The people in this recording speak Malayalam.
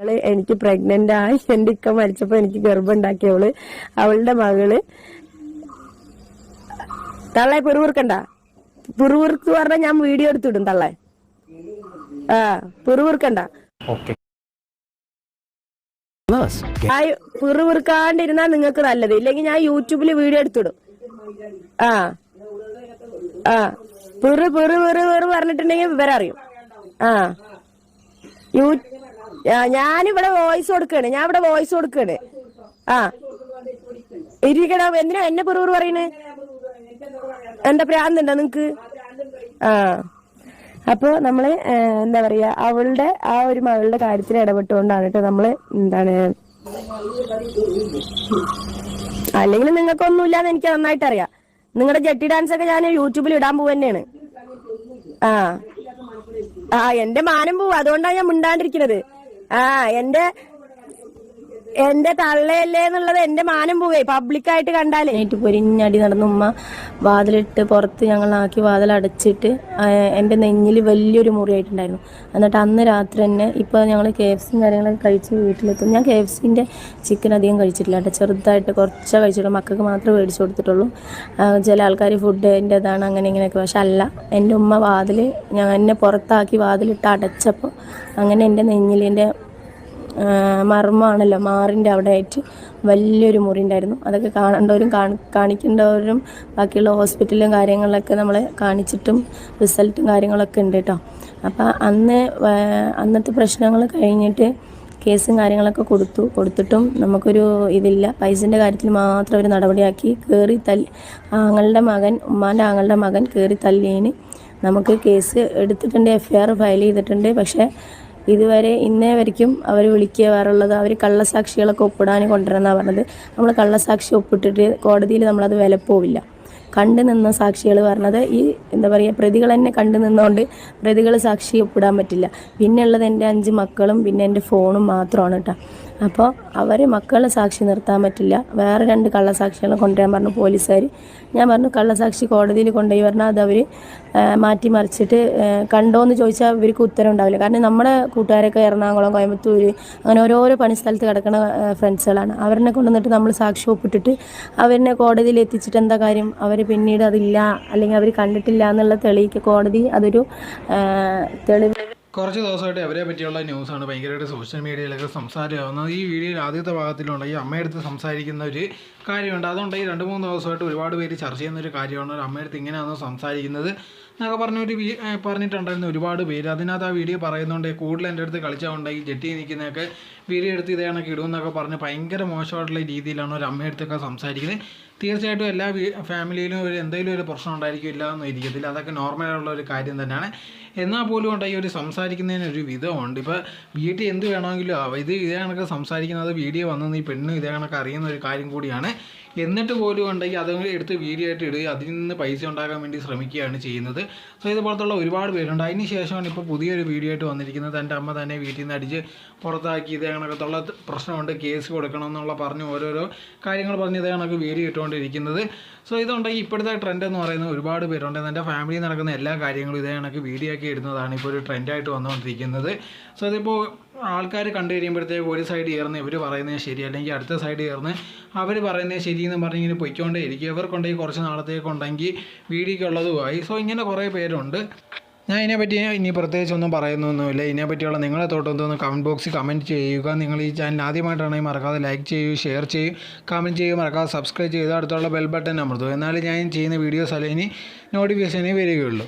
അവൾ എനിക്ക് പ്രഗ്നന്റ് ആയി. എന്റെ ഇക്ക മരിച്ചപ്പോ എനിക്ക് ഗർഭം ഉണ്ടാക്കിയവൾ അവളുടെ മകൾ തള്ളെ പിറുവിറുക്കണ്ട പിറുവിറുക്ക് പറഞ്ഞാൽ ഞാൻ വീഡിയോ എടുത്തിടും തള്ളെ. ആ പിറുവിറുക്കണ്ട പിറുവിറുക്കാണ്ടിരുന്നാ നിങ്ങൾക്ക് നല്ലത്. ഇല്ലെങ്കിൽ ഞാൻ യൂട്യൂബിൽ വീഡിയോ എടുത്തിടും. ആ ആ. പിറു പിറു പിറു പിറു പറഞ്ഞിട്ടുണ്ടെങ്കിൽ വിവരം അറിയും. ആ. യൂ ഞാനിവിടെ വോയിസ് കൊടുക്കാണ്. ഞാൻ ഇവിടെ വോയിസ് കൊടുക്കാണ്. ആ. ഇരിക്കണം എന്തിനാ എന്നെ പെറൂർ പറയണേ? എന്താ പ്രാന്തുണ്ടോ നിങ്ങക്ക്? ആ. അപ്പൊ നമ്മൾ എന്താ പറയാ അവളുടെ ആ ഒരു മകളുടെ കാര്യത്തിൽ ഇടപെട്ടുകൊണ്ടാണ് കേട്ടോ നമ്മൾ എന്താണ് അല്ലെങ്കിൽ നിങ്ങൾക്കൊന്നുമില്ലാന്ന് എനിക്ക് നന്നായിട്ട് അറിയാം. നിങ്ങളുടെ ജട്ടി ഡാൻസ് ഒക്കെ ഞാൻ യൂട്യൂബിൽ ഇടാൻ പോവന്നെയാണ് ആ. ആ എന്റെ മാനം പോവും. അതുകൊണ്ടാണ് ഞാൻ മിണ്ടാണ്ടിരിക്കുന്നത് ആ എന്റെ എന്റെ തള്ളയല്ലേ എന്നുള്ളത് എന്റെ മാനം പോവേ. പബ്ലിക്കായിട്ട് കണ്ടാലേ. ഏറ്റു പൊരിഞ്ഞടി നടന്ന ഉമ്മ വാതിലിട്ട് പുറത്ത് ഞങ്ങളാക്കി വാതിൽ അടച്ചിട്ട് എന്റെ നെഞ്ഞിൽ വലിയൊരു മുറിയായിട്ടുണ്ടായിരുന്നു. എന്നിട്ട് അന്ന് രാത്രി തന്നെ ഇപ്പോൾ ഞങ്ങൾ കെ എഫ് സിയും കാര്യങ്ങളൊക്കെ കഴിച്ച് വീട്ടിലെത്തും. ഞാൻ കെ എഫ് സിന്റെ ചിക്കൻ അധികം കഴിച്ചിട്ടില്ല കേട്ടോ. ചെറുതായിട്ട് കുറച്ചേ കഴിച്ചിട്ടുള്ളൂ. മക്കൾക്ക് മാത്രമേ മേടിച്ചു കൊടുത്തിട്ടുള്ളൂ. ചില ആൾക്കാർ ഫുഡ് ഇതാണ് അങ്ങനെ ഇങ്ങനെയൊക്കെ. പക്ഷെ അല്ല എന്റെ ഉമ്മ വാതിൽ ഞാൻ എന്നെ പുറത്താക്കി വാതിലിട്ട് അടച്ചപ്പോൾ അങ്ങനെ എന്റെ നെഞ്ഞിൽ മർമ്മമാണല്ലോ മാറിന്റെ അവിടെ ആയിട്ട് വലിയൊരു മുറി ഉണ്ടായിരുന്നു. അതൊക്കെ കാണേണ്ടവരും കാണി കാണിക്കേണ്ടവരും ബാക്കിയുള്ള ഹോസ്പിറ്റലും കാര്യങ്ങളിലൊക്കെ നമ്മളെ കാണിച്ചിട്ടും റിസൾട്ടും കാര്യങ്ങളൊക്കെ ഉണ്ട് കേട്ടോ. അപ്പോൾ അന്ന് അന്നത്തെ പ്രശ്നങ്ങൾ കഴിഞ്ഞിട്ട് കേസും കാര്യങ്ങളൊക്കെ കൊടുത്തു. കൊടുത്തിട്ടും നമുക്കൊരു ഇതില്ല. പൈസന്റെ കാര്യത്തിൽ മാത്രം ഒരു നടപടിയാക്കി കയറി തല്ലി ആങ്ങളുടെ മകൻ ഉമ്മാന്റെ ആങ്ങളുടെ മകൻ കയറി തല്ലിയതിന് നമുക്ക് കേസ് എടുത്തിട്ടുണ്ട് എഫ് ഐ ആർ ഫയൽ ചെയ്തിട്ടുണ്ട്. പക്ഷേ ഇതുവരെ ഇന്നേ വരയ്ക്കും അവർ വിളിക്കുക വേറുള്ളത് അവർ കള്ളസാക്ഷികളൊക്കെ ഒപ്പിടാൻ കൊണ്ടുവരണമെന്നാണ് പറഞ്ഞത്. നമ്മൾ കള്ളസാക്ഷി ഒപ്പിട്ടിട്ട് കോടതിയിൽ നമ്മളത് വില പോവില്ല. കണ്ടു നിന്ന സാക്ഷികൾ പറഞ്ഞത് ഈ എന്താ പറയുക പ്രതികൾ തന്നെ കണ്ടു നിന്നുകൊണ്ട് പ്രതികൾ സാക്ഷി ഒപ്പിടാൻ പറ്റില്ല. പിന്നെയുള്ളത് എന്റെ അഞ്ച് മക്കളും പിന്നെ എന്റെ ഫോണും മാത്രമാണ് കേട്ടോ അപ്പോൾ അവർ മക്കളെ സാക്ഷി നിർത്താൻ പറ്റില്ല. വേറെ രണ്ട് കള്ളസാക്ഷികളെ കൊണ്ടുവരാൻ പറഞ്ഞു പോലീസുകാർ. ഞാൻ പറഞ്ഞു കള്ളസാക്ഷി കോടതിയിൽ കൊണ്ടുപോയി പറഞ്ഞാൽ അത് അവർ മാറ്റി മറിച്ചിട്ട് ആ, കണ്ടോന്ന് ചോദിച്ചാൽ ഇവർക്ക് ഉത്തരം ഉണ്ടാവില്ല. കാരണം നമ്മുടെ കൂട്ടുകാരൊക്കെ എറണാകുളം കോയമ്പത്തൂർ അങ്ങനെ ഓരോരോ പണിസ്ഥലത്ത് കിടക്കുന്ന ഫ്രണ്ട്സുകളാണ്. അവരെ കൊണ്ടുവന്നിട്ട് നമ്മൾ സാക്ഷി ഒപ്പിട്ടിട്ട് അവരെ കോടതിയിൽ എത്തിച്ചിട്ട് എന്താ കാര്യം? അവർ പിന്നീട് അതില്ല അല്ലെങ്കിൽ അവർ കണ്ടിട്ടില്ല എന്നുള്ള തെളിയിക്ക് കോടതി അതൊരു തെളിവ് കുറച്ച് ദിവസമായിട്ട് അവരെ പറ്റിയുള്ള ന്യൂസാണ് ഭയങ്കരമായിട്ട് സോഷ്യൽ മീഡിയയിലൊക്കെ സംസാരമാകുന്നത് ഈ വീഡിയോയിൽ ആദ്യത്തെ ഭാഗത്തിലുണ്ട് ഈ അമ്മയടുത്ത് സംസാരിക്കുന്ന ഒരു കാര്യമുണ്ട്. അതുകൊണ്ട് ഈ രണ്ട് മൂന്ന് ദിവസമായിട്ട് ഒരുപാട് പേര് ചർച്ച ചെയ്യുന്ന ഒരു കാര്യമാണ്. ഒരു അമ്മയടുത്ത് ഇങ്ങനെയാണ് സംസാരിക്കുന്നത് എന്നൊക്കെ പറഞ്ഞൊരു പറഞ്ഞിട്ടുണ്ടായിരുന്നു ഒരുപാട് പേര്. അതിനകത്ത് ആ വീഡിയോ പറയുന്നുണ്ട് കൂടുതൽ എന്റെ അടുത്ത് കളിച്ചുകൊണ്ട് ഈ ജെട്ടി നിൽക്കുന്നതൊക്കെ വീഡിയോ എടുത്ത് ഇതേ കണക്ക് ഇടുമെന്നൊക്കെ പറഞ്ഞ് ഭയങ്കര മോശമായിട്ടുള്ള രീതിയിലാണ് ഒരു അമ്മയടുത്തൊക്കെ സംസാരിക്കുന്നത്. തീർച്ചയായിട്ടും എല്ലാ ഫാമിലിയിലും ഒരു എന്തെങ്കിലും ഒരു പ്രശ്നം ഉണ്ടായിരിക്കും ഇല്ല എന്നൊന്നും ഇരിക്കത്തില്ല. അതൊക്കെ നോർമലായുള്ള ഒരു കാര്യം തന്നെയാണ്. എന്നാൽ പോലും ഉണ്ട് ഈ ഒരു സംസാരിക്കുന്നതിന് ഒരു വിധമുണ്ട്. ഇപ്പോൾ വീട്ടിൽ എന്ത് വേണമെങ്കിലും ഇത് ഇതേ കണക്ക് സംസാരിക്കുന്നത് വീഡിയോ വന്നെന്ന് ഈ പെണ്ണ് ഇതേ കണക്ക് അറിയുന്ന ഒരു കാര്യം കൂടിയാണ്. എന്നിട്ട് പോലും ഉണ്ടെങ്കിൽ അത് എടുത്ത് വീഡിയോ ആയിട്ട് ഇടുകയും അതിൽ നിന്ന് പൈസ ഉണ്ടാക്കാൻ വേണ്ടി ശ്രമിക്കുകയാണ് ചെയ്യുന്നത്. സോ ഇതുപോലത്തുള്ള ഒരുപാട് പേരുണ്ട്. അതിന് ശേഷമാണ് ഇപ്പോൾ പുതിയൊരു വീഡിയോ ആയിട്ട് വന്നിരിക്കുന്നത്. എന്റെ അമ്മ തന്നെ വീട്ടിൽ നിന്ന് അടിച്ച് പുറത്താക്കി ഇതേ കണക്കത്തുള്ള പ്രശ്നമുണ്ട്. കേസ് കൊടുക്കണം എന്നുള്ള പറഞ്ഞ് ഓരോരോ കാര്യങ്ങൾ പറഞ്ഞ് ഇതേ കണക്ക് വീഡിയോ ഇട്ടുകൊണ്ടിരിക്കുന്നത്. സോ ഇതുണ്ടെങ്കിൽ ഇപ്പോഴത്തെ ട്രെൻഡ് എന്ന് പറയുന്നത് ഒരുപാട് പേരുണ്ട്. എന്റെ ഫാമിലിയിൽ നടക്കുന്ന എല്ലാ കാര്യങ്ങളും ഇതേ കണക്ക് വീഡിയോ ആക്കി ഇടുന്നതാണ് ഇപ്പോൾ ഒരു ട്രെൻഡായിട്ട് വന്നുകൊണ്ടിരിക്കുന്നത്. സോ ഇതിപ്പോൾ ആൾക്കാർ കണ്ടു കഴിയുമ്പോഴത്തേക്ക് ഒരു സൈഡ് ചേർന്ന് ഇവർ പറയുന്നത് ശരി അല്ലെങ്കിൽ അടുത്ത സൈഡ് ചേർന്ന് അവർ പറയുന്നത് ശരി എന്ന് പറഞ്ഞ് ഇങ്ങനെ പൊയ്ക്കൊണ്ടേ ഇരിക്കും ഇവർക്കുണ്ടെങ്കിൽ കുറച്ച് നാളത്തേക്ക് ഉണ്ടെങ്കിൽ വീടിക്കുള്ളതുമായി. സോ ഇങ്ങനെ കുറേ പേരുണ്ട്. ഞാൻ ഇതിനെപ്പറ്റി ഇനി പ്രത്യേകിച്ച് ഒന്നും പറയുന്നൊന്നുമില്ല. ഇതിനെപ്പറ്റിയുള്ള നിങ്ങളെ തോട്ടൊന്ന് കമന്റ് ബോക്സിൽ കമന്റ് ചെയ്യുക. നിങ്ങൾ ഈ ചാനൽ ആദ്യമായിട്ടാണെങ്കിൽ മറക്കാതെ ലൈക്ക് ചെയ്യൂ ഷെയർ ചെയ്യൂ കമന്റ് ചെയ്യൂ. മറക്കാതെ സബ്സ്ക്രൈബ് ചെയ്ത് അടുത്തുള്ള ബെൽ ബട്ടൺ അമർത്തുക. എന്നാലും ഞാൻ ചെയ്യുന്ന വീഡിയോസ് അല്ലെങ്കിൽ നോട്ടിഫിക്കേഷനേ വരികയുള്ളൂ.